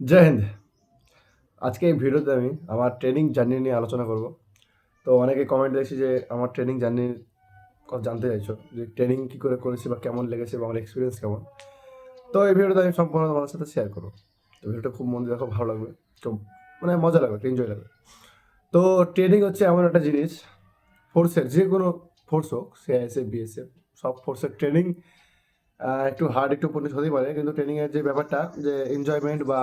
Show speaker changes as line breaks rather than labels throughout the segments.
জয় হিন্দ। আজকে এই ভিডিওতে আমি আমার ট্রেনিং জার্নি নিয়ে আলোচনা করব। তো অনেকে কমেন্ট দেখছি যে আমার ট্রেনিং জার্নি জানতে চাইছো? যে ট্রেনিং কী করে করেছি বা কেমন লেগেছে বা আমার এক্সপিরিয়েন্স কেমন? তো এই ভিডিওটা আমি সম্পূর্ণ তোমাদের সাথে শেয়ার করব। তো ভিডিওটা খুব মন দেখো, ভালো লাগবে। তো মানে মজা লাগবে এনজয় লাগবে। তো ট্রেনিং হচ্ছে এমন একটা জিনিস ফোর্সের যে কোনো ফোর্স হোক সে সিআইএসএফ বিএসএফ সব ফোর্সের ট্রেনিং একটু হার্ড একটু পরিণত হতেই পারে। কিন্তু ট্রেনিংয়ের যে ব্যাপারটা, যে এনজয়মেন্ট বা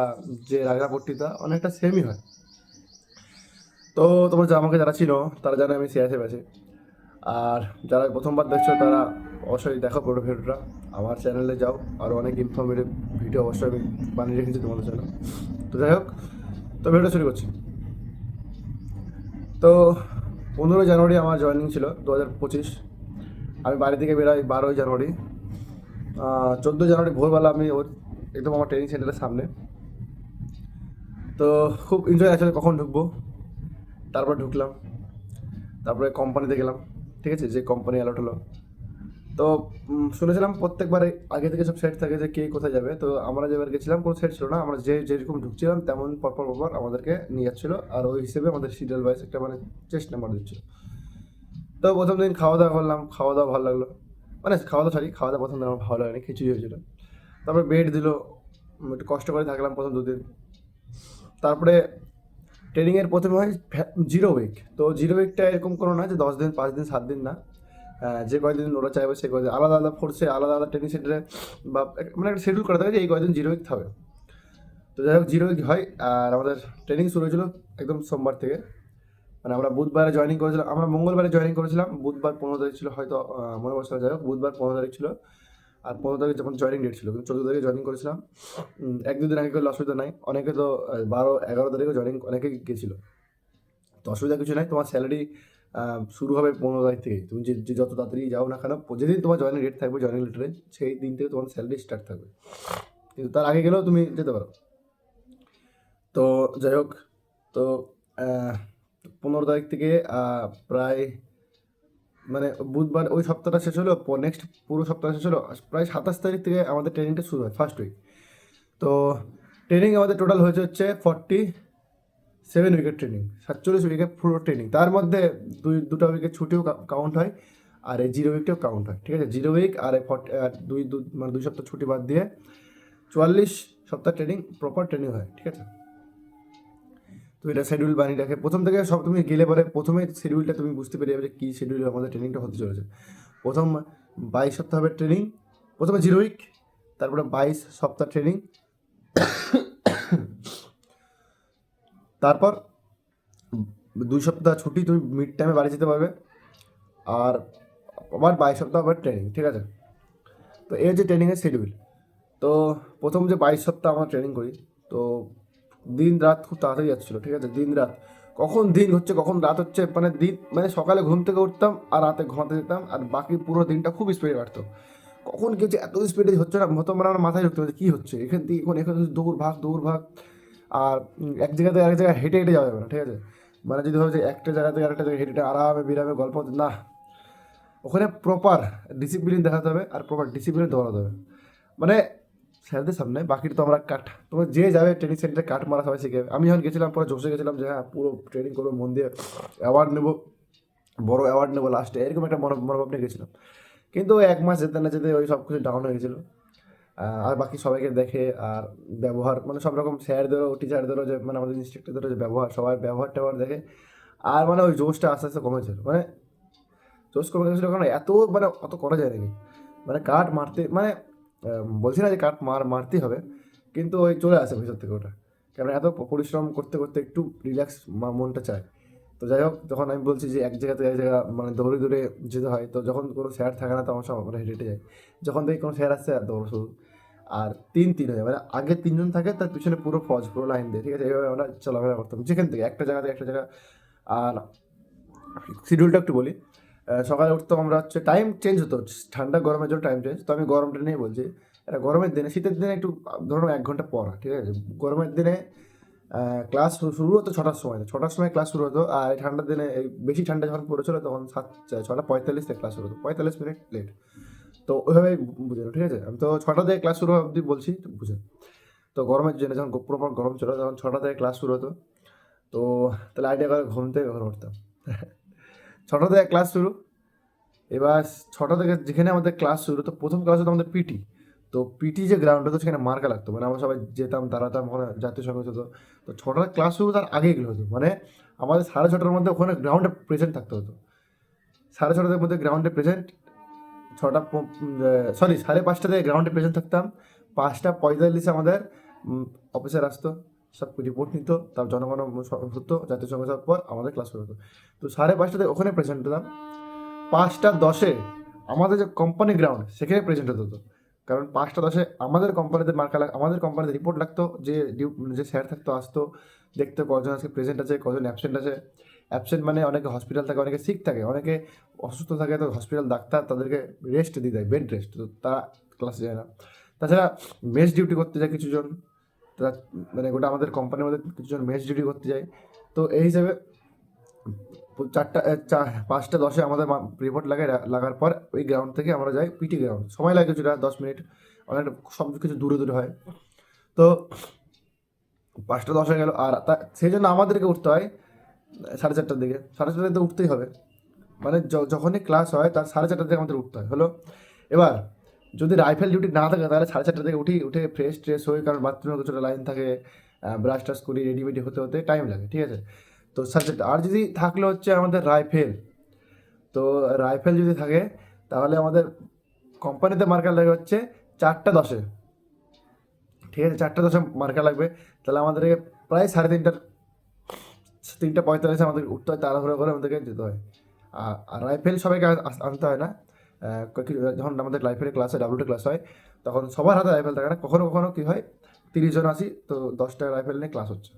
যে রাগরাপট্টিটা অনেকটা সেমই হয়। তো তোমার যা আমাকে যারা ছিল তারা জানে আমি সিআইএসএফ আছি। আর যারা প্রথমবার দেখছ, তারা অবশ্যই দেখো পুরো ভিডিওটা। আমার চ্যানেলে যাও। আর অনেক ইনফরমেটিভ ভিডিও অবশ্যই আমি বানিয়ে রেখেছি তোমাদের জন্য। তো যাই হোক, তো ভিডিওটা শুরু করছি। তো পনেরোই জানুয়ারি আমার জয়েনিং ছিল, দু হাজার পঁচিশ। আমি বাড়ি থেকে বেরোই বারোই জানুয়ারি। চোদ্দোই জানুয়ারি ভোরবেলা আমি ওর একদম আমার ট্রেনিং সেন্টারের সামনে। তো খুব এনজয় আছে কখন ঢুকবো, তারপর ঢুকলাম, তারপরে কোম্পানিতে গেলাম, ঠিক আছে? যে কোম্পানি অ্যালার্ট হলো। তো শুনেছিলাম প্রত্যেকবারে আগে থেকে সব সেট থাকে যে কে কোথায় যাবে। তো আমরা যেবার গেছিলাম, কোনো সেট ছিল না। আমরা যে যেরকম ঢুকছিলাম, তেমন পরপর পরপর আমাদেরকে নিয়ে যাচ্ছিল। আর ওই হিসেবে আমাদের সিরিয়াল ওয়াইজ একটা মানে চেস্ট নাম্বার দিচ্ছিল। তো প্রথম দিন খাওয়া দাওয়া করলাম। খাওয়া দাওয়া ভালো লাগল। মানে খাওয়া দাওয়া সরি খাওয়া দাওয়া দিন আমার ভালো লাগেনি খিচুড়ি হয়েছিল। তারপরে বেড দিল একটু কষ্ট করে থাকলাম প্রথম দুদিন। তারপরে ট্রেনিংয়ের প্রথমে হয় জিরো উইক তো জিরো উইকটা এরকম কোনো না যে দশ দিন পাঁচ দিন সাত দিন না। আহ, যে কয়দিন ওরা চাইবে সে কয়দিন। আলাদা আলাদা ফোর্সে আলাদা আলাদা ট্রেনিং সেন্টারে বা মানে একটা শিডিউল করা থাকে যে এই কয়দিন জিরো উইক হবে তো যাই হোক জিরো উইক হয় আর আমাদের ট্রেনিং শুরু হয়েছিল একদম সোমবার থেকে। মানে আমরা বুধবারে জয়েনিং করেছিলাম, আমরা মঙ্গলবারে জয়েনিং করেছিলাম, বুধবার পনেরো তারিখ ছিল হয়তো মনে পড়ছে যাই হোক, বুধবার পনেরো তারিখ ছিল। আর পনেরো তারিখ যখন জয়েনিং ডেট ছিল, কিন্তু চোদ্দ তারিখে জয়েনিং করেছিলাম। এক দুদিন আগে করলে অসুবিধা নাই। অনেকে তো বারো, এগারো তারিখে জয়েনিং অনেকে গেছিল তো অসুবিধা কিছু নাই, তোমার স্যালারি শুরু হবে পনেরো তারিখ থেকে তুমি যে যত তাড়াতাড়ি যাও না কেন যেদিন তোমার জয়েনিং ডেট থাকবে জয়েনিং লেটারে সেই দিন থেকে তোমার স্যালারি স্টার্ট থাকবে। কিন্তু তার আগে গেলেও তুমি যেতে পারো। তো যাই হোক, তো পনেরো তারিখ থেকে প্রায় মানে বুধবার ওই সপ্তাহটা শেষ হলো নেক্সট পুরো সপ্তাহ শেষ হলো, প্রায় সাতাশ তারিখ থেকে আমাদের ট্রেনিংটা শুরু হয় ফার্স্ট উইক তো ট্রেনিং আমাদের টোটাল হয়েছে হচ্ছে ফর্টি সেভেন উইকেট ট্রেনিং সাতচল্লিশ উইকেট পুরো ট্রেনিং তার মধ্যে দুই, দুটো উইকেট ছুটিও কাউন্ট হয়, আর এই জিরো উইকটাও কাউন্ট হয়, ঠিক আছে? জিরো উইক আর এই ফর্টি দুই দু মানে দুই সপ্তাহ ছুটি বাদ দিয়ে চুয়াল্লিশ সপ্তাহ ট্রেনিং প্রপার ট্রেনিং হয়, ঠিক আছে? তো এটা শিডিউল বানিয়ে রাখে। প্রথম থেকে সব তুমি গেলে পরে প্রথমে শিডিউলটা তুমি বুঝতে পেরে যাবে যে কী শিডিউলে আমাদের ট্রেনিংটা হতে চলেছে। প্রথম বাইশ সপ্তাহ হবে ট্রেনিং প্রথমে জিরো উইক তারপরে বাইশ সপ্তাহ ট্রেনিং তারপর দুই সপ্তাহ ছুটি তুমি মিড টাইমে বাড়ি যেতে পারবে। আর আবার বাইশ সপ্তাহ আবার ট্রেনিং ঠিক আছে? তো এই হচ্ছে ট্রেনিংয়ের শিডিউল তো প্রথম যে বাইশ সপ্তাহ আমরা ট্রেনিং করি, তো দিন রাত খুব তাড়াতাড়ি যাচ্ছিল, ঠিক আছে? দিন রাত। কখন দিন হচ্ছে, কখন রাত হচ্ছে মানে দিন মানে সকালে ঘুম থেকে উঠতাম আর রাতে ঘুমাতে যেতাম আর বাকি পুরো দিনটা খুব স্পিডে কাটতো। কখন কি হচ্ছে এত স্পিডে হচ্ছে না মতো মানে আমার মাথায় ঢুকতে হচ্ছে কী হচ্ছে? এখান থেকে এখন, এখানে দৌড় ভাগ দৌড় ভাগ আর এক জায়গা থেকে আরেক জায়গায় হেঁটে হেঁটে যাওয়া যাবে না, ঠিক আছে? মানে যদি ভাবো যে একটা জায়গা থেকে আরেকটা জায়গায় হেঁটে হেঁটে আরামে বিরামে গল্প না। ওখানে প্রপার ডিসিপ্লিন দেখাতে হবে আর প্রপার ডিসিপ্লিন দৌড়াতে হবে। মানে স্যারদের সামনে, বাকিটা তো আমরা কাট, তোমার যে যাবে ট্রেনিং সেন্টারে কাট মারা সবাই শিখে আমি যখন গেছিলাম, পরে জোসে গেছিলাম যে হ্যাঁ পুরো ট্রেনিং করব, মন দিয়ে অ্যাওয়ার্ড নেব, বড় অ্যাওয়ার্ড নেব লাস্টে এরকম একটা মনো, মনোভাব নিয়ে গেছিলাম। কিন্তু এক মাস যেতে না যেতে ওই সব কিছু ডাউন হয়ে গেছিল। আর বাকি সবাইকে দেখে, আর ব্যবহার মানে সব রকম স্যারদেরও টিচারদেরও যে মানে আমাদের ইনস্ট্রাক্টরদেরও যে ব্যবহার, সবার ব্যবহার ট্যাবহার দেখে, আর মানে ওই জোশটা আস্তে আস্তে কমেছিল মানে জোশ কমে গেছিল কারণ এত মানে অত করা যায় নাকি? মানে কাঠ মারতে মানে বলছি না যে কাঠ মার, মারতেই হবে, কিন্তু ওই চলে আসে ভিতর থেকে ওটা। কারণ এত পরিশ্রম করতে করতে একটু রিল্যাক্স মনটা চায়। তো যাই হোক, যখন আমি বলছি যে এক জায়গা থেকে এক জায়গা মানে দৌড়ে দৌড়ে যেতে হয়, তো যখন কোনো স্যার থাকে না তখন সব আমরা হেঁটে হেঁটে যাই যখন দেখি কোনো স্যার আসছে দৌড় শুরু। আর তিন তিন হয়ে মানে আগে তিনজন থাকে, তার পিছনে পুরো ফজ, পুরো লাইন দিয়ে, ঠিক আছে? এইভাবে আমরা চলাফেরা করতাম। যেখান থেকে, একটা জায়গা থেকে একটা জায়গা। আর শিডিউলটা একটু বলি। সকালে উঠতো আমরা হচ্ছে টাইম চেঞ্জ হতো, ঠান্ডা গরমের জন্য টাইম চেঞ্জ তো আমি গরমটা নিয়ে বলছি এটা গরমের দিনে, শীতের দিনে একটু ধরো এক ঘণ্টা পড়া ঠিক আছে? গরমের দিনে ক্লাস শুরু হতো ছটার সময় ছটার সময় ক্লাস শুরু হতো, আর ঠান্ডার দিনে বেশি ঠান্ডা যখন পড়েছিল, তখন সাত ছটা পঁয়তাল্লিশ থেকে ক্লাস শুরু হতো, পঁয়তাল্লিশ মিনিট লেট তো ওইভাবেই বুঝে ঠিক আছে? আমি তো ছটা থেকে ক্লাস শুরু অবধি বলছি বুঝে, তো গরমের জন্য যখন প্রপার গরম ছিল, তখন ছটা থেকে ক্লাস শুরু হতো, তো তাহলে আইডিয়া করে ঘুম থেকে ঘর উঠতাম। ছটা থেকে ক্লাস শুরু। এবার ছটা থেকে যেখানে আমাদের ক্লাস শুরু, তো প্রথম ক্লাস হতো আমাদের পিটি তো পিটি যে গ্রাউন্ড হতো, সেখানে মার্কা লাগতো। মানে আমরা সবাই যেতাম, দাঁড়াতাম, ওখানে জাতীয় সংগীত হতো। তো ছটার ক্লাস শুরু তার আগে এগুলো হতো। মানে আমাদের সাড়ে ছটার মধ্যে ওখানে গ্রাউন্ডে প্রেজেন্ট থাকতে হতো। সাড়ে ছটার মধ্যে গ্রাউন্ডে প্রেজেন্ট ছটা সরি সাড়ে পাঁচটা থেকে গ্রাউন্ডে প্রেজেন্ট থাকতাম। পাঁচটা পঁয়তাল্লিশে আমাদের অফিসার আসতো। সব রিপোর্ট নিত, তার জনগণ হতো জাতীয় হওয়ার পর আমাদের ক্লাস হতো। তো সাড়ে পাঁচটাতে ওখানে প্রেজেন্ট হতাম পাঁচটা দশে আমাদের যে কোম্পানি গ্রাউন্ড সেখানে প্রেজেন্ট হতো। কারণ পাঁচটা দশে আমাদের কোম্পানিতে মার্কা লাগ আমাদের কোম্পানিতে রিপোর্ট লাগতো যে যে স্যার থাকতো, আসতো, দেখতো কজন আজকে প্রেজেন্ট আছে, কজন অ্যাবসেন্ট আছে। অ্যাবসেন্ট মানে অনেকে হসপিটাল থাকে, অনেকে সিক থাকে, অনেকে অসুস্থ থাকে, তো হসপিটাল ডাক্তার তাদেরকে রেস্ট দিয়ে দেয় বেড রেস্ট তো তারা ক্লাসে যায় না। তাছাড়া মেস ডিউটি করতে যায় কিছুজন। তারা মানে গোটা আমাদের কোম্পানির মধ্যে কিছুজন মেস ডিউটি করতে যায়। তো এই হিসাবে চারটা চা, পাঁচটা, দশে আমাদের রিপোর্ট লাগাই লাগার পর ওই গ্রাউন্ড থেকে আমরা যাই পিটি গ্রাউন্ড সময় লাগে কিছুটা, দশ মিনিট। অনেকটা সব কিছু দূরে দূরে হয়। তো পাঁচটা, দশ হয়ে গেল। আর তা, সেই জন্য আমাদেরকে উঠতে হয় সাড়ে চারটার দিকে। সাড়ে চারটার দিকে উঠতেই হবে। মানে যখনই ক্লাস হয়, তার সাড়ে চারটার দিকে আমাদের উঠতে হয়। হলো? এবার যদি রাইফেল ডিউটি না থাকে, তাহলে সাড়ে চারটা থেকে উঠি, উঠে ফ্রেশ ট্রেশ হয়ে কারণ বাথরুমে কিছুটা লাইন থাকে ব্রাশ টাশ করি রেডি মেডি হতে হতে টাইম লাগে, ঠিক আছে? তো চারটা আর যদি থাকলে হচ্ছে আমাদের রাইফেল, তো রাইফেল যদি থাকে, তাহলে আমাদের কোম্পানিতে মার্কার লাগে হচ্ছে চারটা দশে, ঠিক আছে? চারটা দশে মার্কা লাগবে, তাহলে আমাদেরকে প্রায় সাড়ে তিনটার, তিনটা পঁয়তাল্লিশে আমাদের উঠতে হয়, তাড়াহুড়ো করে আমাদেরকে যেতে হয়। আর রাইফেল সবাইকে আনতে হয় না। যখন আমাদের রাইফেলের ক্লাস ডাব্লিউটি ক্লাস হয়, তখন সবার হাতে রাইফেল থাকে না। কখনো কখনো কী হয়, তিরিশ জন আসি, তো দশটা রাইফেল নিয়ে ক্লাস হচ্ছে।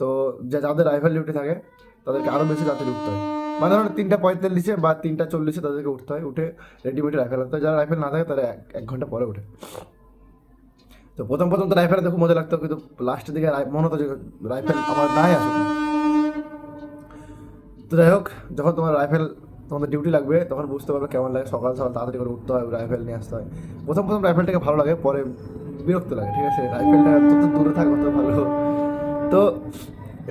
তো যা, যাদের রাইফেল ডিউটি থাকে, তাদেরকে আরও বেশি তাড়াতাড়ি উঠতে হয়। মানে ধরুন, তিনটা পঁয়তাল্লিশে বা তিনটা চল্লিশে তাদেরকে উঠতে হয়, উঠে রেডিমেড রাইফেল আনতে হয়। যারা রাইফেল না থাকে, তারা এক ঘণ্টা পরে উঠে তো প্রথম প্রথম তো রাইফেল দেখো মজা লাগতো, কিন্তু লাস্টের দিকে মনে হতো যে রাইফেল আমার নাই আসুক তো যাই হোক, যখন তোমার রাইফেল তোমাদের ডিউটি লাগবে, তখন বুঝতে পারবে কেমন লাগে। সকাল সকাল তাড়াতাড়ি করে উঠতে হয় রাইফেল নিয়ে আসতে হয়। প্রথম প্রথম রাইফেলটাকে ভালো লাগে, পরে বিরক্ত লাগে, ঠিক আছে? রাইফেলটা যত দূরে থাকবে তত ভালো। তো,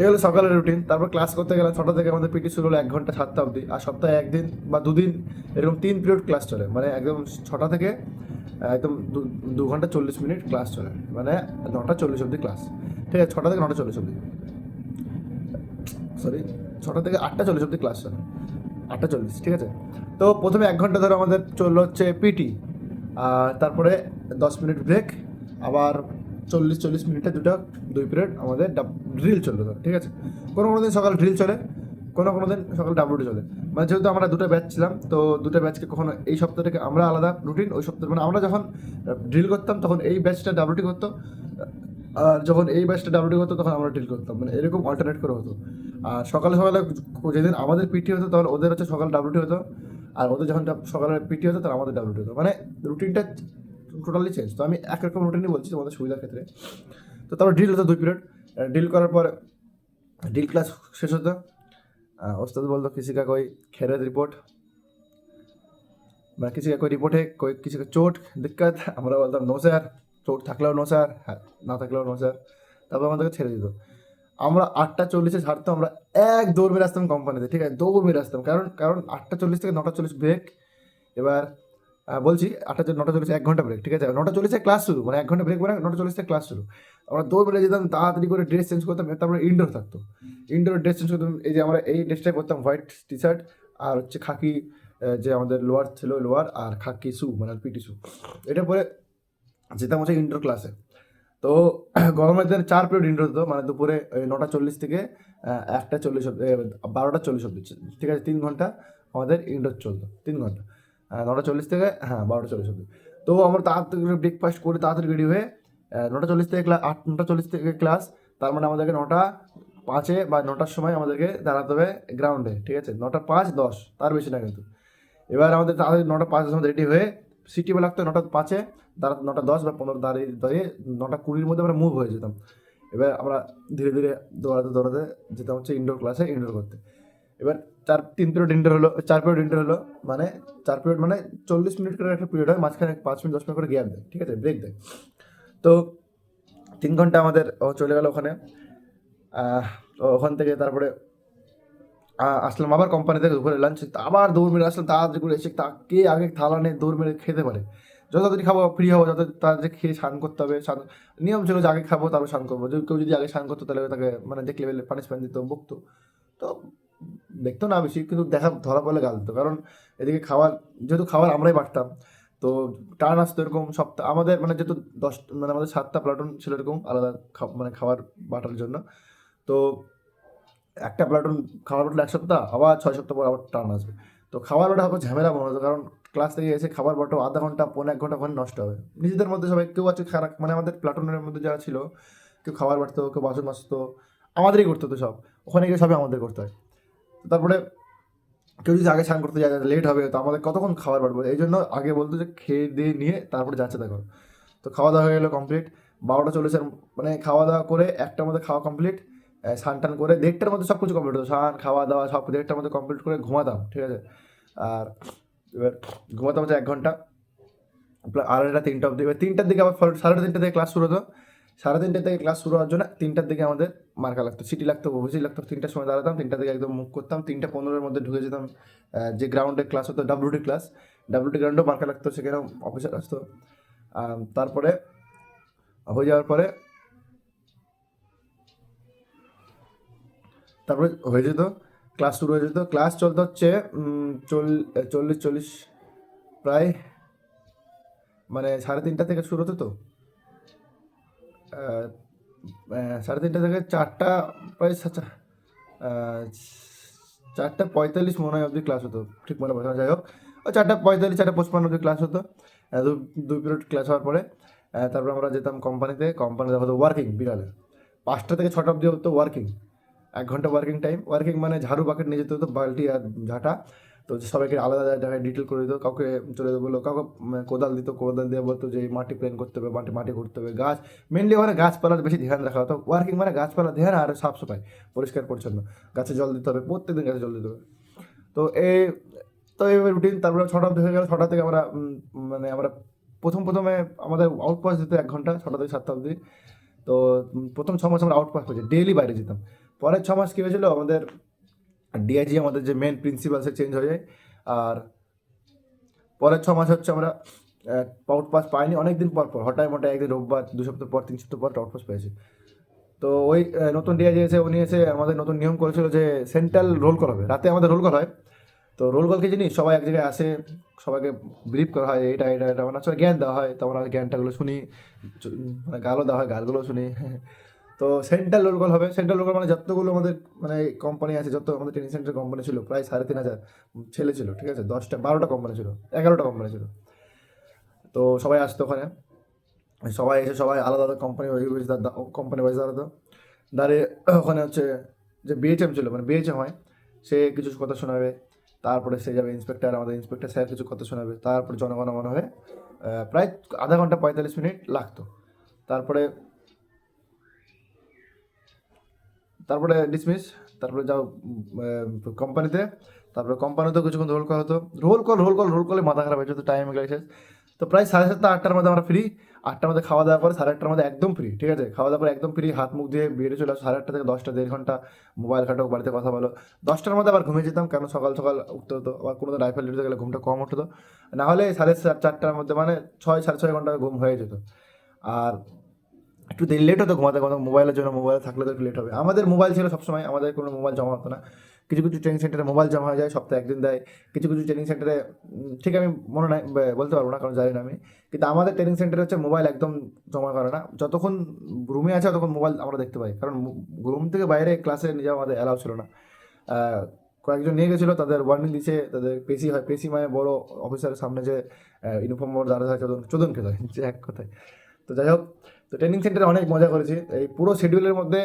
এই হলো সকালের রুটিন তারপর ক্লাস করতে গেলে ছটা থেকে আমাদের পিটি শুরু হলো এক ঘণ্টা সাতটা অবধি। আর সপ্তাহে একদিন বা দুদিন এরকম তিন পিরিয়ড ক্লাস চলে। মানে একদম ছটা থেকে, একদম দু ঘণ্টা চল্লিশ মিনিট ক্লাস চলে। মানে নটা চল্লিশ অবধি ক্লাস ঠিক আছে, ছটা থেকে নটা চল্লিশ অবধি। সরি ছটা থেকে আটটা চল্লিশ অবধি ক্লাস চলে। আটটা চল্লিশ, ঠিক আছে? তো প্রথমে এক ঘণ্টা ধরে আমাদের চলল হচ্ছে পিটি তারপরে দশ মিনিট ব্রেক আবার চল্লিশ চল্লিশ মিনিটে দুটো, দুই পিরিয়ড আমাদের ড্রিল চলল ঠিক আছে? কোনো কোনো দিন সকাল ড্রিল চলে, কোনো কোনো দিন সকাল ডাব্লিউটি চলে। মানে যেহেতু আমরা দুটো ব্যাচ ছিলাম, তো দুটো ব্যাচকে কখনো এই সপ্তাহ থেকে আমরা আলাদা রুটিন ওই সপ্তাহ মানে আমরা যখন ড্রিল করতাম, তখন এই ব্যাচটা ডাব্লিউটি করতো আর যখন এই ব্যাচটা ডাব্লিউটি করতো, তখন আমরা ড্রিল করতাম। মানে এরকম অল্টারনেট করে হতো। আর সকালে সকালে যেদিন আমাদের পিটি হতো, তখন ওদের হচ্ছে সকাল ডাব্লিউটি হতো। আর ওদের যখন সকালে পিটি হতো, তখন আমাদের ডাব্লিউটি হতো। মানে রুটিনটা টোটালি চেঞ্জ তো আমি একরকম রুটিনই বলছি তোমাদের সুবিধার ক্ষেত্রে। তো তারপর ড্রিল হতো দুই পিরিয়ড ড্রিল করার পর ড্রিল ক্লাস শেষ হতো। ওস্তাদ বলতো কিসি কা কোই খেরেদ রিপোর্ট মানে কিসি কই রিপোর্টে কই কিসি কা চোট? দিক্কত? আমরা বলতাম নো স্যার চোট থাকলেও নো স্যার না থাকলেও নো স্যার তারপর আমাদেরকে ছেড়ে দিত। আমরা আটটা চল্লিশে ছাড়তাম আমরা এক দৌড় মেরে আসতাম কোম্পানিতে ঠিক আছে? দৌড় মেরে আসতাম। কারণ কারণ আটটা চল্লিশ থেকে নটা চল্লিশ ব্রেক এবার বলছি আটটা নটা চল্লিশ এক ঘণ্টা ব্রেক ঠিক আছে? নটা চল্লিশে ক্লাস শুরু মানে এক ঘণ্টা ব্রেক মানে নটা চল্লিশ থেকে ক্লাস শুরু। আমরা দৌড় মেরে যেতাম, তাড়াতাড়ি করে ড্রেস চেঞ্জ করতাম তারপরে ইনডোর থাকতো। ইনডোর ড্রেস চেঞ্জ করতাম, এই যে আমরা এই ড্রেসটাই পরতাম হোয়াইট টি শার্ট আর হচ্ছে খাকি যে আমাদের লোয়ার ছিল, লোয়ার আর খাকি শু মানে পিটি শু এটা পরে যেতাম হচ্ছে ইনডোর ক্লাসে তো গরমের দিনে চার পিরিয়ড ইনডোর হতো মানে দুপুরে ওই নটা চল্লিশ থেকে একটা চল্লিশ অব্দি বারোটা চল্লিশ অব্দি ঠিক আছে, তিন ঘণ্টা আমাদের ইনডোর চলতো, তিন ঘণ্টা। নটা চল্লিশ থেকে হ্যাঁ বারোটা চল্লিশ অব্দি তো আমরা তাড়াতাড়ি ব্রেকফাস্ট করে তাড়াতাড়ি রেডি হয়ে নটা চল্লিশ থেকে ক্লাস আট, নটা চল্লিশ থেকে ক্লাস তার মানে আমাদেরকে নটা পাঁচে বা নটার সময় আমাদেরকে দাঁড়াতে হবে গ্রাউন্ডে ঠিক আছে? নটা পাঁচ, দশ, তার বেশি না কিন্তু। এবার আমাদের তাড়াতাড়ি নটা পাঁচ সময় রেডি হয়ে সিটি লাগতো নটা পাঁচে দাঁড়া নটা দশ বা পনেরো দাঁড়িয়ে দাঁড়িয়ে নটা কুড়ির মধ্যে আমরা মুভ হয়ে যেতাম। এবার আমরা ধীরে ধীরে দৌড়াতে দৌড়াতে যেতাম হচ্ছে ইনডোর ক্লাসে ইনডোর করতে। এবার চার, তিন পিরিয়ড ইন্টার হলো, চার পিরিয়ড ইন্টার হলো মানে চার পিরিয়ড মানে চল্লিশ মিনিট করে একটা পিরিয়ড হয়, মাঝখানে পাঁচ মিনিট দশ মিনিট করে গ্যাপ দেয়, ঠিক আছে? ব্রেক দেয়। তো তিন ঘণ্টা আমাদের চলে গেল ওখানে। ওখান থেকে তারপরে আসলাম আবার কোম্পানি থেকে দুপুরে লাঞ্চ আবার দৌড় মেরে আসলাম, তাড়াতাড়ি করে এসে তাকে আগে থালা নিয়ে দৌড় মেরে খেতে পারে। যত তাড়াতাড়ি খাব ফ্রি হব, যত তাড়াতাড়ি খেয়ে স্নান করতে হবে, স্নান, নিয়ম ছিল যে আগে খাব, তারপর স্নান করব। যদি কেউ যদি আগে স্নান করতো, তাহলে তাকে মানে দেখলে লেভেলে পানিশমেন্ট দিত, বকতো। তো দেখতো না বেশি, কিন্তু দেখা, ধরা পড়লে গাল কারণ এদিকে খাবার, যেহেতু খাবার আমরাই বাড়তাম তো টার্ন আসতো এরকম সপ্তাহ আমাদের মানে যেহেতু দশ মানে আমাদের সাতটা প্লাটুন ছিল এরকম আলাদা মানে খাবার বাটার জন্য। তো একটা প্লাটুন খাবার বাটলে এক সপ্তাহ, আবার ছয় সপ্তাহ পর আবার টার্ন আসবে। তো খাবার বাটা হবে ঝামেলা মনে হতো, কারণ ক্লাস থেকে এসে খাবার বাটো আধা ঘণ্টা, পৌনে এক ঘণ্টা ওখানে নষ্ট হবে। নিজেদের মধ্যে সবাই, কেউ আছে খারাপ মানে আমাদের প্লাটুনের মধ্যে যারা ছিল, কেউ খাবার বাড়তো কেউ বাসন মাজতো, আমাদেরই করতে হতো সব। ওখানে গিয়ে সবই আমাদের করতে হয়। তারপরে কেউ যদি আগে স্নান করতে যায় লেট হবে, তো আমাদের কতক্ষণ খাবার বাড়বো এই জন্য আগে বলতো যে খেয়ে দিয়ে নিয়ে তারপরে যাচ্ছে দেখো। তো খাওয়া দাওয়া হয়ে গেলো কমপ্লিট বারোটা চল্লিশের মানে খাওয়া দাওয়া করে একটার মধ্যে খাওয়া কমপ্লিট স্নান টান করে দেড়টার মধ্যে সব কিছু কমপ্লিট হতো। স্নান, খাওয়া দাওয়া সব দেড়টার মধ্যে কমপ্লিট করে ঘুমাতাম, ঠিক আছে? আর এবার ঘুমাতাম হচ্ছে এক ঘণ্টা আড়াইটা, তিনটা অবধি। এবার তিনটার দিকে আবার সাড়ে তিনটা থেকে ক্লাস শুরু হতো। সাড়ে তিনটে থেকে ক্লাস শুরু হওয়ার জন্য তিনটার দিকে আমাদের মার্কা লাগতো। সিটি লাগতো ওভিসি লাগতো, তিনটার সময় দাঁড়াতাম তিনটা থেকে একদম মুখ করতাম, তিনটা পনেরোর মধ্যে ঢুকে যেতাম। যে গ্রাউন্ডে ক্লাস হতো ডাব্লিউটি ক্লাস ডাব্লিউটি গ্রাউন্ডেও মার্কা লাগতো, সেখানেও অফিসার আসতো। তারপরে হয়ে যাওয়ার পরে তারপরে হয়ে যেত ক্লাস শুরু হয়ে যেত ক্লাস চলতে হচ্ছে চল্লিশ চল্লিশ, প্রায় মানে সাড়ে তিনটা থেকে শুরু হতো তো। সাড়ে তিনটা থেকে চারটা, প্রায় চারটা পঁয়তাল্লিশ মনে হয় অবধি ক্লাস হতো। ঠিক মনে পড়ছে যাই হোক। চারটা পঁয়তাল্লিশ, চারটা পঁচপান্ন অবধি ক্লাস হতো। দুই পিরিয়ড ক্লাস হওয়ার পরে তারপর আমরা যেতাম কোম্পানিতে কোম্পানিতে হতো ওয়ার্কিং বিকালে পাঁচটা থেকে ছটা অবধি হতো ওয়ার্কিং এক ঘণ্টা ওয়ার্কিং টাইম ওয়ার্কিং মানে ঝাড়ু বাকেট নিয়ে যেতে হতো, বালতি আর ঝাঁটা। তো সবাইকে আলাদা জায়গায় ডিটেল করে দিত, কাউকে চলে যেতে বলল, কাউকে কোদাল দিত, কোদাল দিয়ে বলতো যে মাটি প্লেন করতে হবে, মাটি মাটি করতে হবে, গাছ। মেনলি ওখানে গাছপালার বেশি ধ্যান রাখা হতো। ওয়ার্কিং মানে গাছপালা ধ্যান আর সাফ সাফাই, পরিষ্কার, পরিচ্ছন্ন। গাছে জল দিতে হবে, প্রত্যেকদিন গাছে জল দিতে হবে। তো এই তো এই রুটিন তারপরে ছটা হয়ে গেল, ছটা থেকে আমরা মানে আমরা প্রথম, প্রথমে আমাদের আউটপাস দিত এক ঘণ্টা, ছটা থেকে সাতটা অবধি। তো প্রথম ছ মাস আমরা আউটপাস করেছি ডেইলি বাইরে যেতাম। পরের ছ মাস কী হয়েছিল? আমাদের ডিআইজি আমাদের যে মেন প্রিন্সিপাল সে চেঞ্জ হয়ে যায়। আর পরের ছ মাস হচ্ছে আমরা আউট পাস পাইনি। অনেক দিন পর পর হঠাৎ মোটা একদিন রোববার, দু সপ্তাহ পর, তিন সপ্তাহ পর আউট পাস পেয়েছি। তো ওই নতুন ডিআইজি এসে, উনি এসে আমাদের নতুন নিয়ম করেছিল যে সেন্ট্রাল রোল কল হবে। রাতে আমাদের রোল কল হয়। তো রোল কল কি জিনিস? সবাই এক জায়গায় আসে, সবাইকে ব্রিফ করা হয়, এটা এটা এটা। মানে জ্ঞান দেওয়া হয়। তো আমরা জ্ঞানটাগুলো শুনি মানে গালও দেওয়া হয় গালগুলো শুনি। তো সেন্ট্রাল রোল কল হবে। সেন্ট্রাল রোল কল মানে যতগুলো আমাদের মানে কোম্পানি আছে, যত আমাদের ট্রেনিং সেন্টার কোম্পানি ছিল, প্রায় সাড়ে তিন হাজার ছেলে ছিল, ঠিক আছে? দশটা, বারোটা কোম্পানি ছিল, এগারোটা কোম্পানি ছিল। তো সবাই আসতো ওখানে। সবাই এসে সবাই আলাদা আলাদা কোম্পানি কোম্পানি ওয়াইজ দাঁড়াতো। দাঁড়িয়ে ওখানে হচ্ছে যে বিএচএম ছিল মানে বিএচএম হয়, সে কিছু কথা শোনাবে। তারপরে সে যাবে ইন্সপেক্টর আমাদের ইন্সপেক্টর স্যার কিছু কথা শোনাবে। তারপরে জনগণমন হয়ে প্রায় আধা ঘণ্টা পঁয়তাল্লিশ মিনিট লাগতো। তারপরে তারপরে ডিসমিস তারপরে যাও কোম্পানিতে তারপরে কোম্পানিতেও কিছুক্ষণ রোল কল হতো। Roll call roll call roll কলে মাথা খারাপ হয়েছে তো টাইম গেছে তো প্রায় সাড়ে সাতটা, আটটার মধ্যে আমরা ফ্রি আটটার মধ্যে খাওয়া দাওয়া করে সাড়ে আটটার মধ্যে একদম ফ্রি ঠিক আছে? খাওয়া দাওয়া করে একদম ফ্রি হাত মুখ দিয়ে বেরিয়ে চলে সাড়ে আটটা থেকে দশটা, দেড় ঘণ্টা মোবাইল ঘাটো, বাড়িতে কথা বলো। দশটার মধ্যে আবার ঘুমিয়ে যেতাম কারণ সকাল সকাল উঠতে হতো, আবার কোনো রাইফেল দিতে গেলে ঘুমটা কম উঠতো। না হলে সাড়ে চার- চারটার মধ্যে মানে ছয়, সাড়ে ছয় ঘণ্টা ঘুম হয়ে যেত। আর একটু দেরি লেট হতো ঘুমাতে ঘুমাতে মোবাইলের জন্য মোবাইল থাকলে তো একটু লেট হবে। আমাদের মোবাইল ছিল সবসময়, আমাদের কোনো মোবাইল জমা হতো না। কিছু কিছু ট্রেনিং সেন্টারে মোবাইল জমা হয়ে যায়, সপ্তাহে একদিন দেয়। কিছু কিছু ট্রেনিং সেন্টারে ঠিক আমি মনে নাই বলতে পারব না, কারণ জানি না আমি। কিন্তু আমাদের ট্রেনিং সেন্টারে হচ্ছে মোবাইল একদম জমা করে না। যতক্ষণ রুমে আছে, ততক্ষণ মোবাইল আমরা দেখতে পাই। কারণ রুম থেকে বাইরে ক্লাসে নিয়ে যাওয়া আমাদের অ্যালাউ ছিল না। কয়েকজন নিয়ে গেছিল, তাদের ওয়ার্নিং দিচ্ছে তাদের পেসি হয় পেসি মানে বড় অফিসারের সামনে যে ইউনিফর্ম দাঁড়া থাকে, চোদন চোদন খেতে হয় যে এক কথায়। তো যাই হোক তো ট্রেনিং সেন্টারে অনেক মজা করেছি। এই পুরো শিডিউলের মধ্যে,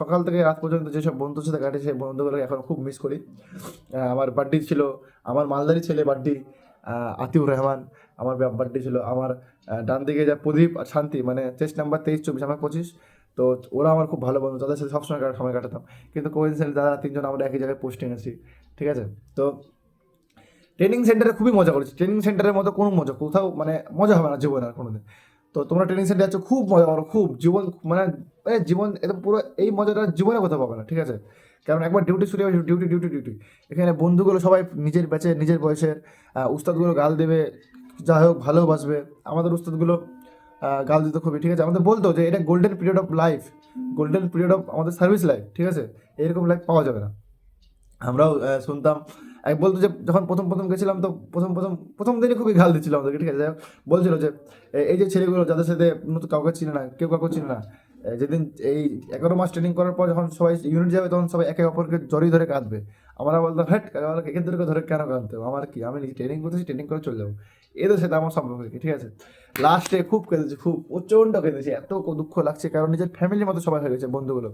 সকাল থেকে রাত পর্যন্ত যেসব বন্ধুর সাথে কাটে সেই বন্ধুগুলোকে এখন খুব মিস করি। আমার বার্থডে ছিল, আমার মালদারি ছেলে বার্থডে আতিউর রহমান, আমার বার্থডে ছিল, আমার ডান দিকে যা প্রদীপ আর শান্তি মানে চেস্ট নাম্বার তেইশ, চব্বিশ, আমার পঁচিশ। তো ওরা আমার খুব ভালো বন্ধু, তাদের সাথে সবসময় সময় কাটাতাম। কিন্তু কোইন্সিডেন্ট দাদা তিনজন আমরা একই জায়গায় পোস্টিং আছি ঠিক আছে? তো ট্রেনিং সেন্টারে খুবই মজা করেছি। ট্রেনিং সেন্টারের মতো কোনো মজা, কোথাও মানে মজা হবে না জীবনে আর কোনোদিন। তো তোমরা ট্রেনিং সেন্টারে যাচ্ছ খুব মজা করো খুব। জীবন মানে জীবন, এটা পুরো এই মজাটা জীবনে কোথাও পাবে না, ঠিক আছে? কারণ একবার ডিউটি শুরু হবে ডিউটি ডিউটি ডিউটি এখানে বন্ধুগুলো সবাই নিজের ব্যাচে নিজের বয়সের উস্তাদগুলো গাল দেবে, যাই হোক ভালোবাসবে আমাদের উস্তাদগুলো গাল দিত খুবই, ঠিক আছে? আমাদের বলতো যে এটা golden period of life golden period of আমাদের সার্ভিস লাইফ ঠিক আছে? এরকম লাইফ পাওয়া যাবে না। আমরাও শুনতাম এক বলতো যে যখন প্রথম প্রথম গেছিলাম তো প্রথম প্রথম প্রথম দিনই খুবই গাল দিচ্ছিল আমাদেরকে, ঠিক আছে? বলছিল যে এই যে ছেলেগুলো যাদের সাথে নতুন কাউকে চিনে না, কেউ কাউকে চিনে না যেদিন এই এগারো মাস ট্রেনিং করার পর যখন সবাই ইউনিট যাবে তখন সবাই একে অপরকে জড়িয়ে ধরে কাঁদবে। আমরা বলতাম হ্যাট একে ধরে ধরে কেন কাঁদতে হবে? আমার কি, আমি ট্রেনিং করতেছি ট্রেনিং করে চলে যাব। এদের সাথে আমার সম্পর্ক কি ঠিক আছে? লাস্টে খুব কেঁদেছি, খুব প্রচণ্ড কেঁদেছি, এত দুঃখ লাগছে, কারণ নিজের ফ্যামিলির মতো সবাই হয়ে গেছে, বন্ধুগুলো।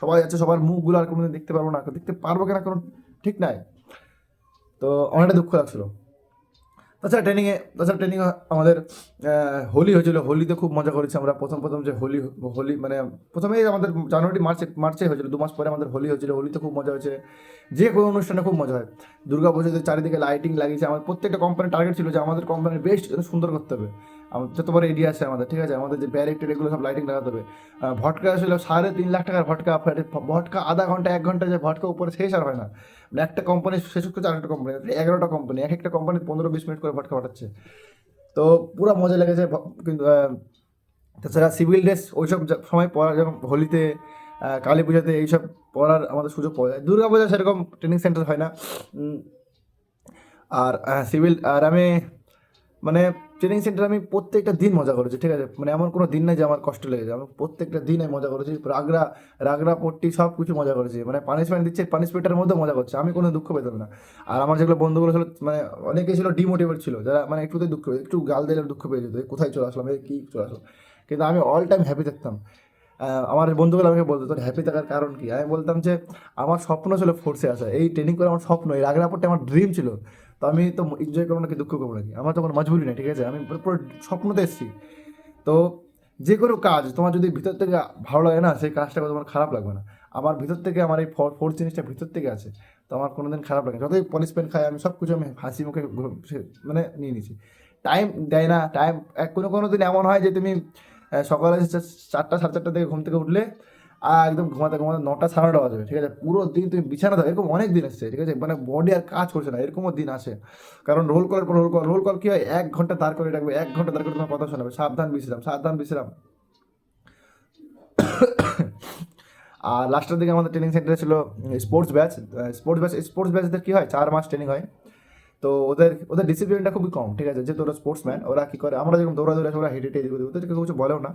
সবাই আছে সবার মুখগুলো আর কোনোদিন দেখতে পারব না, দেখতে পারব কিনা কোনো ঠিক নাই। তো অনেকটা দুঃখ লাগছিল। তাছাড়া ট্রেনিংয়ে তাছাড়া ট্রেনিং আমাদের হোলি হয়েছিল। হোলিতে খুব মজা করেছি আমরা। প্রথম প্রথম যে হোলি হোলি মানে প্রথমেই আমাদের জানুয়ারি, মার্চে মার্চে হয়েছিল। দু মাস পরে আমাদের হোলি হয়েছিল। হোলিতে খুব মজা হয়েছে। যে কোনো অনুষ্ঠানে খুব মজা হয়। দুর্গা পুজোতে চারিদিকে লাইটিং লাগিয়েছে। আমাদের প্রত্যেকটা কোম্পানির টার্গেট ছিল যে আমাদের কোম্পানির বেস্ট সুন্দর করতে হবে। যত বড় এরিয়া আছে আমাদের, ঠিক আছে? আমাদের যে ব্যারেক্টেড এগুলো সব লাইটিং লাগাতে হবে। ভটকা ছিল সাড়ে তিন লাখ টাকার ভটকা ভটকা আধা ঘণ্টা, এক ঘণ্টা যে ভটকা উপরে শেষ আর হয় না। মানে একটা কোম্পানি শেষ করছে আরেকটা কোম্পানি এগারোটা কোম্পানি এক একটা কোম্পানি পনেরো বিশ মিনিট করে ভটকা পাঠাচ্ছে। তো পুরো মজা লেগেছে কিন্তু তাছাড়া সিভিল ড্রেস ওইসব সময় পরা যেমন হোলিতে কালী পুজোতে এইসব পড়ার আমাদের সুযোগ পাওয়া যায়। দুর্গা পূজা সেরকম ট্রেনিং সেন্টার হয় না। আর সিভিল আর আমি মানে ট্রেনিং সেন্টারে আমি প্রত্যেকটা দিন মজা করেছি, ঠিক আছে? মানে এমন কোনো দিন নাই যে আমার কষ্ট লেগেছে আমি প্রত্যেকটা দিন আমি মজা করেছি রাগরা রাগরা পট্টি সব কিছু মজা করেছি। মানে পানিশমেন্ট দিচ্ছে পানিশমেন্টের মধ্যে মজা করছে। আমি কোনো দুঃখ পেতাম না। আর আমার যেগুলো বন্ধুগুলো ছিল মানে অনেকেই ছিল ডিমোটিভেট ছিল, যারা মানে একটুতেই দুঃখ একটু গাল দিলে দুঃখ পেয়ে যেত কোথায় চলে আসলাম? কী চলে আসলাম? কিন্তু আমি অল টাইম হ্যাপি থাকতাম। আমার বন্ধুগুলো আমাকে বলতো, তোর হ্যাপি থাকার কারণ কি? আমি বলতাম যে, আমার স্বপ্ন ছিল ফোর্সে আসা। এই ট্রেনিং করে আমার স্বপ্ন, এই রাগরাপুরটা আমার ড্রিম ছিল। তো আমি তো এনজয় করব নাকি দুঃখ করব নাকি আমার তো কোনো মজবুরি নেই, ঠিক আছে? আমি পুরো- স্বপ্নতে এসেছি। তো যে কোনো কাজ, তোমার যদি ভিতর থেকে ভালো লাগে না, সেই কাজটা তোমার খারাপ লাগবে না। আমার ভিতর থেকে আমার এই ফোর্থ জিনিসটা ভিতর থেকে আছে। তো আমার কোনো দিন খারাপ লাগে। যতই পনিশমেন্ট খাই, আমি সব কিছু আমি হাসি মুখে মানে নিয়ে নিয়েছি। টাইম দেয় না টাইম কোনো কোনো দিন এমন হয় যে তুমি সকালে চারটা, সাড়ে চারটা থেকে ঘুম থেকে উঠলে আর একদম ঘুমাতে ঘুমাতে নটা সাড়ে নটা বাজবে, ঠিক আছে? পুরো দিন তুমি বিছানা থাকো, এরকম অনেক দিন এসছে ঠিক আছে? মানে বডি আর কাজ করছে না, এরকমও দিন আসে। কারণ রোল করার পর রোল কল রোল কল কি হয়? এক ঘণ্টা দাঁড় করে রাখবে, এক ঘণ্টা দাঁড় করে তোমার কথা শোনাবে। সাবধান বিশ্রাম সাবধান বিশ্রাম। আর লাস্টের দিকে আমাদের ট্রেনিং সেন্টারে ছিল sports batch sports batch sports ব্যাচদের কী হয়? চার মাস ট্রেনিং হয়। তো ওদের ওদের ডিসিপ্লিনটা খুবই কম, ঠিক আছে? যেহেতু ওরা স্পোর্টসম্যান ওরা কী করে? আমরা যেরকম দৌড়া দৌড়া ওরা হেঁটে হেঁটে এদিকে ওদেরকে কিছু বলেও না।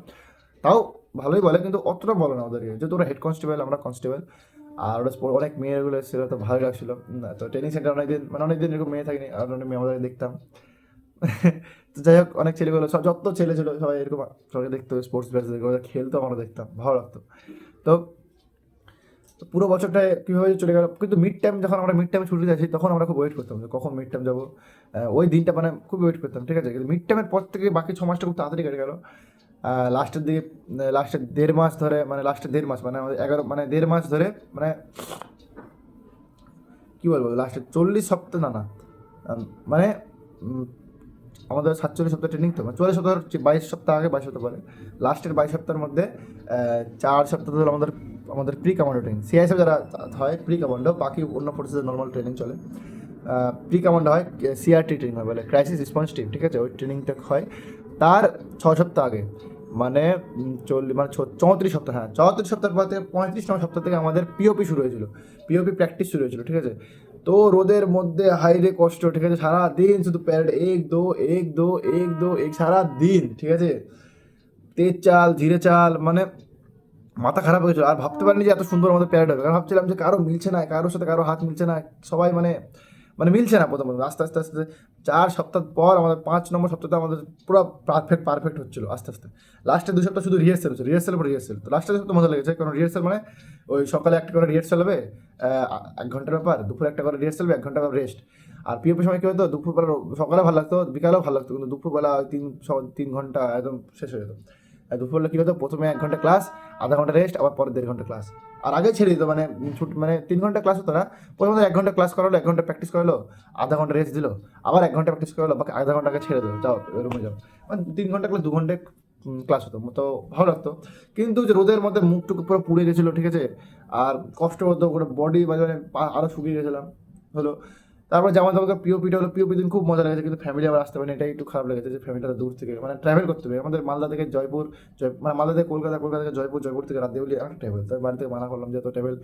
তাও ভালোই বলে, কিন্তু অতটা বলে না ওদেরকে। যেহেতু ওরা হেড কনস্টেবল আমরা কনস্টেবল আর ওরা অনেক মেয়েগুলো এসেছিল, তো ভালো লাগছিল। তো ট্রেনিং সেন্টার অনেকদিন মানে অনেকদিন এরকম মেয়ে থাকেনি, আর অনেক মেয়ে আমাদের দেখতাম। তো যাই হোক, অনেক ছেলেগুলো সব যত ছেলে ছিল, সবাই এরকম সবাই দেখতো স্পোর্টস ব্যাচ খেলতো, আমরা দেখতাম, ভালো লাগতো। তো পুরো বছরটায় কীভাবে চলে গেল, কিন্তু মিড টাইম যখন আমরা মিড টাইমে ছুটি যাচ্ছি তখন আমরা খুব ওয়েট করতাম যে কখন মিড টাইম যাব। ওই দিনটা মানে খুব ওয়েট করতাম, ঠিক আছে? কিন্তু মিড টাইমের পর থেকে বাকি ছ মাসটা খুব তাড়াতাড়ি কেটে গেল। লাস্টের দিকে লাস্টের দেড় মাস ধরে মানে লাস্টের দেড় মাস মানে আমাদের এগারো মানে দেড় মাস ধরে মানে কী বলব লাস্টে চল্লিশ সপ্তাহ না না মানে আমাদের সাতচল্লিশ সপ্তাহ ট্রেনিং তো মানে চল্লিশ সপ্তাহ বাইশ সপ্তাহ আগে, বাইশ সপ্তাহ পরে। লাস্টের বাইশ সপ্তাহের মধ্যে চার সপ্তাহ ধরে আমাদের আমাদের প্রি কমান্ডো ট্রেনিং সিআইএসএফ যারা হয় প্রি কমান্ডো বাকি অন্য ফোর্সেসের নর্মাল ট্রেনিং চলে। প্রি কমান্ডো হয় সিআরটি ট্রেনিং হয় বলে ক্রাইসিস রেসপন্স টিম ঠিক আছে? ওই ট্রেনিংটা হয়। তার ছ সপ্তাহ আগে। মানে চল্লিশ মানে চৌত্রিশ সপ্তাহ হ্যাঁ চৌত্রিশ সপ্তাহ পর থেকে, পঁয়ত্রিশ নম্বর সপ্তাহ থেকে আমাদের পিওপি শুরু হয়েছিল। পিওপি প্র্যাকটিস শুরু হয়েছিল, ঠিক আছে? তো রোদের মধ্যে হাইরে কষ্ট, ঠিক আছে? সারা দিন শুধু প্যারেড, এক দো এক দো এক দো, এক সারা দিন ঠিক আছে? তেজ চাল ধীরে চাল মানে মাথা খারাপ হয়েছিল আর ভাবতে পারিনি যে এত সুন্দর আমাদের প্যারেড হবে। কারণ ভাবছিলাম যে কারও মিলছে না, কারোর সাথে কারও হাত মিলছে না। সবাই মানে মানে মিলছে না প্রথম আস্তে আস্তে আস্তে চার সপ্তাহ পর আমাদের পাঁচ নম্বর সপ্তাহে আমাদের পুরো পারফেক্ট পারফেক্ট হচ্ছিল, আস্তে আস্তে। লাস্টে দু সপ্তাহ শুধু রিহার্সেল হচ্ছে রিহার্সেল পর রিহার্সেল তো লাস্টে সপ্তাহ মজা লেগেছে, কারণ রিহার্সেল মানে ওই সকালে একটা করে রিহার্সেল হবে এক ঘণ্টার ব্যাপার, দুপুরে একটা করে রিহার্সেল হবে, এক ঘণ্টা রেস্ট আর পিওপি সময় কী হতো? দুপুরবেলা সকালে ভালো লাগতো, বিকালেও ভালো লাগতো, কিন্তু দুপুরবেলা তিন তিন ঘণ্টা একদম শেষ হয়ে যেত। দুপুরবেলা কী হতো? প্রথমে এক ঘণ্টা ক্লাস আধা ঘণ্টা রেস্ট আবার পরে দেড় ঘণ্টা ক্লাস আর আগে ছেড়ে দিত মানে ছুটি মানে তিন ঘণ্টা ক্লাস হতো না। প্রথমে এক ঘণ্টা ক্লাস করালো, এক ঘণ্টা প্র্যাকটিস করালো, আধা ঘণ্টা রেস্ট দিল, আবার এক ঘণ্টা প্র্যাকটিস করালো, বাকি আধা ঘণ্টা আগে ছেড়ে দিল, যাও রুমে যাও। মানে তিন ঘণ্টা ক্লাস দু ঘণ্টা ক্লাস হতো, তো ভালো লাগতো। কিন্তু যে রোদের মধ্যে মুখটুকু পুরো পুড়ে গেছিল, ঠিক আছে? আর কষ্ট হতো করে বডি মানে পা- আরও শুকিয়ে গেছিলাম, হলো। তারপর যেমন তোমাকে পিওপিটা হলো পিওপি দিন খুব মজা লেগেছে, কিন্তু ফ্যামিলি আবার আসতে পারেনি, এটাই একটু খারাপ লেগেছে যে ফ্যামিলিটা দূর থেকে মানে ট্রাভেল করতে হবে। আমাদের মালদা থেকে জয়পুর, জয় মানে মালদা থেকে কলকাতা কলকাতা থেকে জয়পুর জয়পুর থেকে রাতদেউলি অনেক ট্রাভেল তাই বাড়ি থেকে মানা করলাম যে তো ট্রাভেল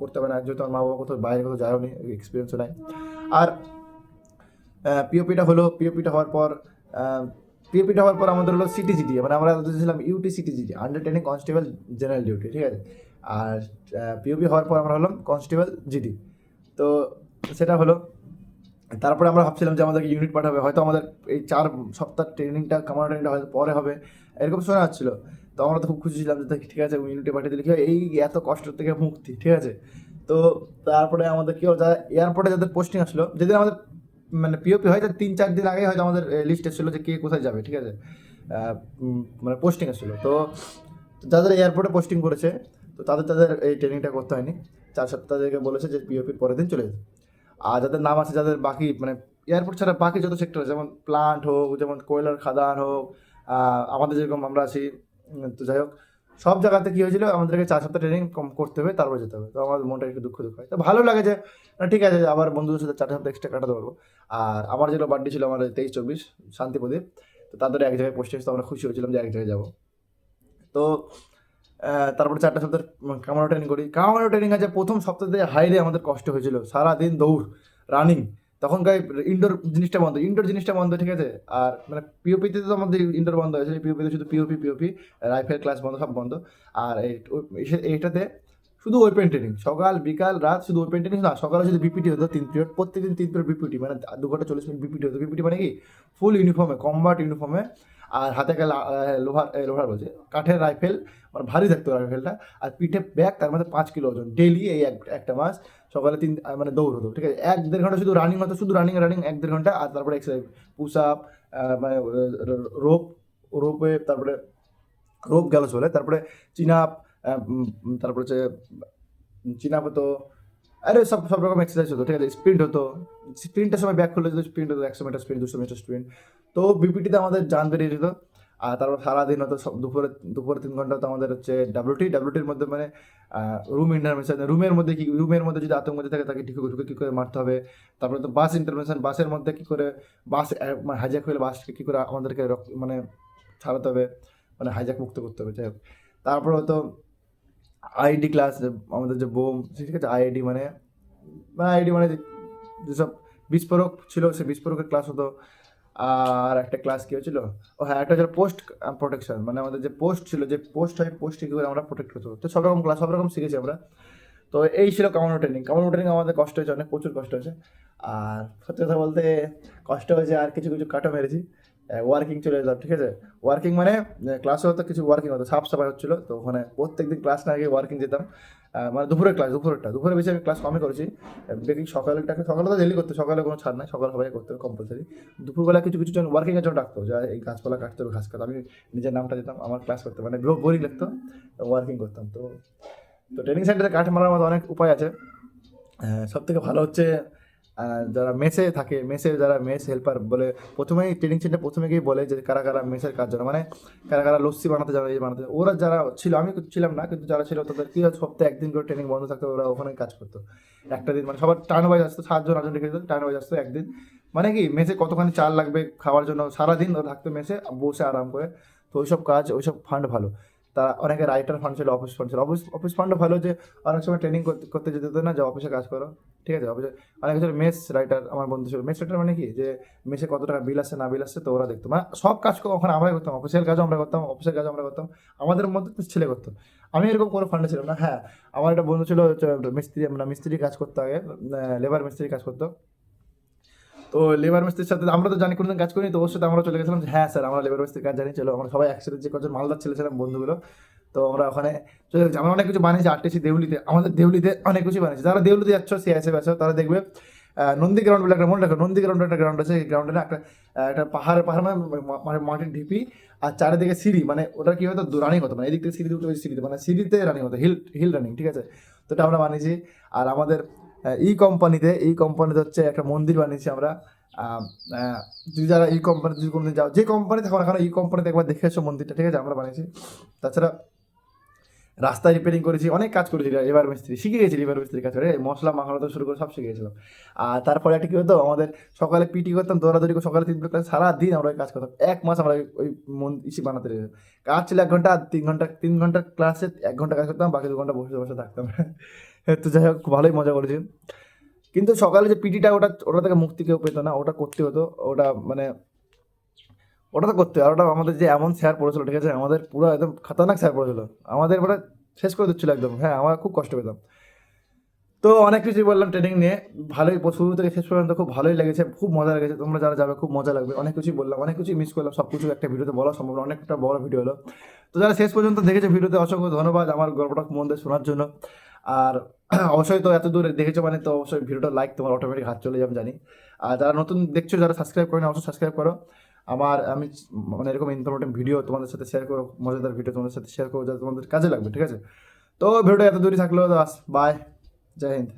করতে হবে না যেহেতু আমার মা বাবা কোথাও বাইরে কোথাও যায়ও নি এক্সপিরিয়েন্সও নাই। আর পিওপিটা হলো পিওপিটা হওয়ার পর পিওপিটা হওয়ার পর আমাদের হলো সিটি সিটিজিডি মানে আমরা ছিলাম UT CTGD under training constable general duty ঠিক আছে? আর পিওপি হওয়ার পর আমরা হলাম কনস্টেবল জিডি তো সেটা হলো তারপরে আমরা ভাবছিলাম যে আমাদেরকে ইউনিট পাঠাবে, হয়তো আমাদের এই চার সপ্তাহ ট্রেনিংটা কামার ট্রেনিংটা হয়তো পরে হবে, এরকম শোনা যাচ্ছিল। তো আমরা তো খুব খুশি ছিলাম যে ঠিক আছে ইউনিটে পাঠিয়ে দিলে কি এই এত কষ্ট থেকে মুক্তি, ঠিক আছে? তো তারপরে আমাদের কি যারা এয়ারপোর্টে যাদের পোস্টিং আসলো, যেদিন আমাদের মানে পিওপি হয়, তার তিন চার দিন আগে হয়তো আমাদের লিস্ট এসেছিল যে কে কোথায় যাবে, ঠিক আছে? মানে পোস্টিং এসেছিল তো যাদের এয়ারপোর্টে পোস্টিং করেছে, তো তাদের তাদের এই ট্রেনিংটা করতে হয়নি। চার সপ্তাহ থেকে বলেছে যে পিওপির পরের দিন চলে যেতে। আর যাদের নাম আছে, যাদের বাকি মানে এয়ারপোর্ট ছাড়া বাকি যত সেক্টর যেমন প্লান্ট হোক, যেমন কয়লার খাদান হোক আমাদের যেরকম আমরা আছি তো যাই হোক, সব জায়গাতে কী হয়েছিল আমাদেরকে চার সপ্তাহ ট্রেনিং কম করতে হবে, তারপরে যেতে হবে। তো আমার মনটা একটু দুঃখ দুঃখ হয়। তো ভালো লাগে যে ঠিক আছে, আবার বন্ধুদের সাথে চার সপ্তাহ এক্সট্রা কাটাতে পারব। আর আমার যেগুলো বার্থডে ছিল, আমার তেইশ, চব্বিশ শান্তিপ্রদীপ তো তাদের এক জায়গায় পোস্টে তো আমরা খুশি হয়েছিলাম যে এক জায়গায় যাব। তো তারপরে চারটা সপ্তাহ কামানো ট্রেনিং করি। কামানো ট্রেনিং আছে প্রথম সপ্তাহে হাইরে আমাদের কষ্ট হয়েছিল। সারাদিন দৌড় রানিং তখনকার ইনডোর জিনিসটা বন্ধ। ইনডোর জিনিসটা বন্ধ, ঠিক আছে? আর মানে পিওপিতে তো আমাদের ইনডোর বন্ধ হয়েছে পিওপিতে শুধু পিওপি পিওপি রাইফেল ক্লাস বন্ধ, সব বন্ধ। আর এইটাতে শুধু ওয়েপেন ট্রেনিং সকাল, বিকাল, রাত শুধু ওপেন ট্রেনিং না, সকালে যদি বিপিটি হতো তিন পিরিয়ড প্রত্যেকদিন তিন পিরিয়ড বিপিটি মানে দু ঘণ্টা চল্লিশ মিনিট বিপিটি হতো। বিপিটি মানে কি? ফুল ইউনিফর্মে কম্বাট ইউনিফর্মে আর হাতে কাল লোহার লোহার বলছে। কাঠের রাইফেল মানে ভারী থাকতো রাইফেলটা আর পিঠে ব্যাগ, তার মধ্যে পাঁচ কিলো ওজন। ডেলি এই এক, একটা মাস, সকালে তিন মানে দৌড় হতো, ঠিক আছে? এক দেড় ঘণ্টা শুধু রানিং হতো, শুধু রানিং রানিং এক দেড় ঘণ্টা, আর তারপরে এক্সারসাইজ পুশ আপ মানে রোপ রোপে তারপরে রোপ গেল চলে, তারপরে চিনাপ তারপরে হচ্ছে চিনাপ হতো, আরে সব সব রকম এক্সারসাইজ হতো, ঠিক আছে? স্প্রিন্ট হতো স্প্রিন্টের সময় ব্যাক করলে যদি স্প্রিন্ট হতো, একশো মিটার স্প্রিন্ট দুশো মিটার স্প্রিন্ট তো বিপিটিতে আমাদের জান বেরিয়ে যেত আর তারপর সারাদিন সব দুপুরে দুপুরে তিন ঘণ্টা তো আমাদের হচ্ছে ডাব্লিউটি ডাব্লিউটির মধ্যে মানে রুম ইন্টারভেনশন রুমের মধ্যে কি রুমের মধ্যে যদি আতঙ্ক থাকে তাকে ঢুকে ঢুকে কী করে মারতে হবে। তারপরে তো বাস ইন্টারভেনশন বাসের মধ্যে কী করে বাস হাইজ্যাক হলে বাসকে কী করে আমাদেরকে রক- মানে ছাড়াতে হবে মানে হাইজ্যাক মুক্ত করতে হবে, যাই হোক। তারপর হতো আইডি ক্লাস আমাদের যে বোম ঠিক আছে আইডি মানে আইডি মানে যেসব বিস্ফোরক ছিল, সে বিস্ফোরকের ক্লাস হতো। আর একটা ক্লাস কি হয়েছিল? ও হ্যাঁ একটা ছিল পোস্ট প্রোটেকশন মানে আমাদের যে পোস্ট ছিল, যে পোস্ট হয় পোস্টে কী করে আমরা প্রোটেক্ট করতে তো সব রকম ক্লাস সব রকম শিখেছি আমরা। তো এই ছিল কামানো ট্রেনিং কামানো ট্রেনিং আমাদের কষ্ট হয়েছে, অনেক, প্রচুর কষ্ট হয়েছে। আর সত্যি কথা বলতে কষ্ট হয়েছে, আর কিছু কিছু কাটা মেরেছি। ওয়ার্কিং চলে যেতাম ঠিক আছে? ওয়ার্কিং মানে ক্লাসে হতো কিছু ওয়ার্কিং হতো সাফ সাফাই হচ্ছিল। তো ওখানে প্রত্যেক দিন ক্লাস না গিয়ে ওয়ার্কিং যেতাম। মানে দুপুরের ক্লাস দুপুরেরটা, দুপুরে বেশি আমি ক্লাস কমই করেছি। দেখি সকালেরটাকে সকালে তো ডেলি করতে, সকালে কোনো ছাড় নাই, সকাল সবাই করতে হবে কম্পালসারি দুপুরবেলা কিছু কিছু জন ওয়ার্কিংয়ের জন্য ডাকতো, যে এই গাছপালা কাটতে হবে, ঘাস কাটা আমি নিজের নামটা দিতাম আমার ক্লাস করতে মানে বোরিং লাগতো ওয়ার্কিং করতাম। তো তো ট্রেনিং সেন্টারে কাঠ মারার মতো অনেক উপায় আছে। সব থেকে ভালো হচ্ছে যারা মেসে থাকে মেসে যারা মেস হেল্পার বলে, প্রথমেই ট্রেনিং সেন্টার প্রথমে গিয়ে বলে যে কারা কারা মেসের কাজ জানে। মানে কারা কারা লস্যি বানাতে জানে বানাতে ওরা যারা ছিল, আমি ছিলাম না, কিন্তু যারা ছিল তাদের কি সপ্তাহে একদিন করে ট্রেনিং বন্ধ থাকতো, ওরা ওখানে কাজ করতো। একটা দিন মানে সবার টার্ন ওয়াইজ আসতো, সাতজন, আটজন রেখে দিত টার্ন ওয়াইজ আসতো একদিন। মানে কি, মেসে কতখানি চাল লাগবে খাওয়ার জন্য, সারাদিন ওরা থাকতো মেসে বসে আরাম করে। তো ওইসব কাজ, ওইসব ফান্ড ভালো। তারা অনেকে রাইটার ফান্ড ছিল অফিস ফান্ড ছিল। অফিস অফিস ফান্ডও ভালো যে অনেক সময় ট্রেনিং করতে করতে যেতে হতো না, যে অফিসে কাজ করো। ঠিক আছে? অনেক ছিল মেস রাইটার আমার বন্ধু ছিল। মেস রাইটার মানে কি? যে মেসে কত টাকা বিল আসছে না বিল আসছে তো ওরা দেখতো। মানে সব কাজ ওখানে আমরাই করতাম। অফিসিয়াল কাজও আমরা করতাম অফিসের কাজও আমরা করতাম। আমাদের মধ্যে তো ছেলে করতো। আমি এরকম কোনো ফান্ডে ছিলাম না। হ্যাঁ আমার একটা বন্ধু ছিল মিস্ত্রি আমরা মিস্ত্রি কাজ করতো আগে লেবার মিস্ত্রি কাজ করতো। তো লেবার মিস্ত্রির সাথে আমরা তো জানি কোনোদিন কাজ করিনি, তো ওর সাথে আমরা চলে গেছিলাম যে হ্যাঁ স্যার, আমরা লেবার মিস্ত্রির কাজ জানি, চলো। আমরা সবাই একসাথে যে কজন মালদার ছেলে ছিলাম, বন্ধুগুলো। তো আমরা ওখানে আমরা অনেক কিছু বানিয়েছি আর্টিসি দেউলিতে। আমাদের দেউলিতে অনেক কিছু বানিয়েছি। যারা দেউলিতে যাচ্ছ সিআইএসএফ আছো তারা দেখবে নন্দী গ্রাউন্ড বলে একটা মনে রাখো, নন্দী গ্রাউন্ড একটা গ্রাউন্ড আছে। এই গ্রাউন্ডে না একটা একটা পাহাড় পাহাড় মানে মানে মাটির ঢিপি আর চারিদিকে সিঁড়ি। মানে ওটা কি হতো? রানিং হতো মানে এদিক থেকে সিঁড়ি দুটো সিঁড়িতে। মানে সিঁড়িতে রানিং হতো হিল হিল রানিং ঠিক আছে? তো এটা আমরা বানিয়েছি। আর আমাদের ই কোম্পানিতে এই কোম্পানিতে হচ্ছে একটা মন্দির বানিয়েছি আমরা। যদি যারা এই কোম্পানি যদি কোনোদিন যাও, যে কোম্পানি থাকো না কেন, এই কোম্পানিতে একবার দেখে এসো মন্দিরটা, ঠিক আছে? আমরা বানিয়েছি। তাছাড়া রাস্তা রিপেয়ারিং করেছি, অনেক কাজ করেছি এবার মিস্ত্রি, শিখে গেছি এবার মিস্ত্রি কাজ করে। মশলা, মাখানো শুরু করে সব শিখে গেছিলাম। আর তারপরে একটা কী হতো, আমাদের সকালে পিটি করতাম, দৌড়াদৌড়ি করে সকালে তিন ক্লাস সারা দিন আমরা কাজ করতাম। এক মাস আমরা ওই- মন ইসি বানাতে কাজ ছিল এক ঘণ্টা, তিন ঘণ্টা তিন ঘণ্টা ক্লাসে এক ঘণ্টা কাজ করতাম, বাকি দু ঘণ্টা বসে বসে থাকতাম। তো যাই হোক ভালোই মজা করেছি। কিন্তু সকালে যে পিটিটা ওটা ওটা থেকে মুক্তি কেউ পেতো না, ওটা করতে হতো। ওটা মানে ওটা তো করতে। আর ওটা আমাদের যে এমন স্যার পড়েছিল, ঠিক আছে? আমাদের পুরো একদম খতরনাক স্যার পড়েছিল। আমাদের মানে শেষ করে দিচ্ছিল একদম। হ্যাঁ আমার খুব কষ্ট পেতাম। তো অনেক কিছুই বললাম ট্রেনিং নিয়ে। ভালোই শুরু থেকে শেষ পর্যন্ত খুব ভালোই লেগেছে, খুব মজা লেগেছে। তোমরা যারা যাবে, খুব মজা লাগবে। অনেক কিছুই বললাম, অনেক কিছুই মিস করলাম। সব কিছু একটা ভিডিওতে বলা সম্ভব না। অনেকটা বড় ভিডিও হলো। তো যারা শেষ পর্যন্ত দেখেছে ভিডিওতে অসংখ্য ধন্যবাদ আমার গল্পটা মন দিয়ে শোনার জন্য। আর অবশ্যই তো এত দূরে দেখেছ মানে তো অবশ্যই ভিডিওটা লাইক তোমার অটোমেটিক হাত চলে যাবে জানি। আর যারা নতুন দেখছ, যারা সাবস্ক্রাইব করেন অবশ্যই সাবস্ক্রাইব করো। আমার আমি মানে এরকম ইনফরমেটিভ ভিডিও তোমাদের সাথে শেয়ার করো, মজাদার ভিডিও তোমাদের সাথে শেয়ার করো যাতে তোমাদের কাজে লাগবে, ঠিক আছে? তো ভিডিওটা এত দূরই থাকল দাস বাই জয় হিন্দ।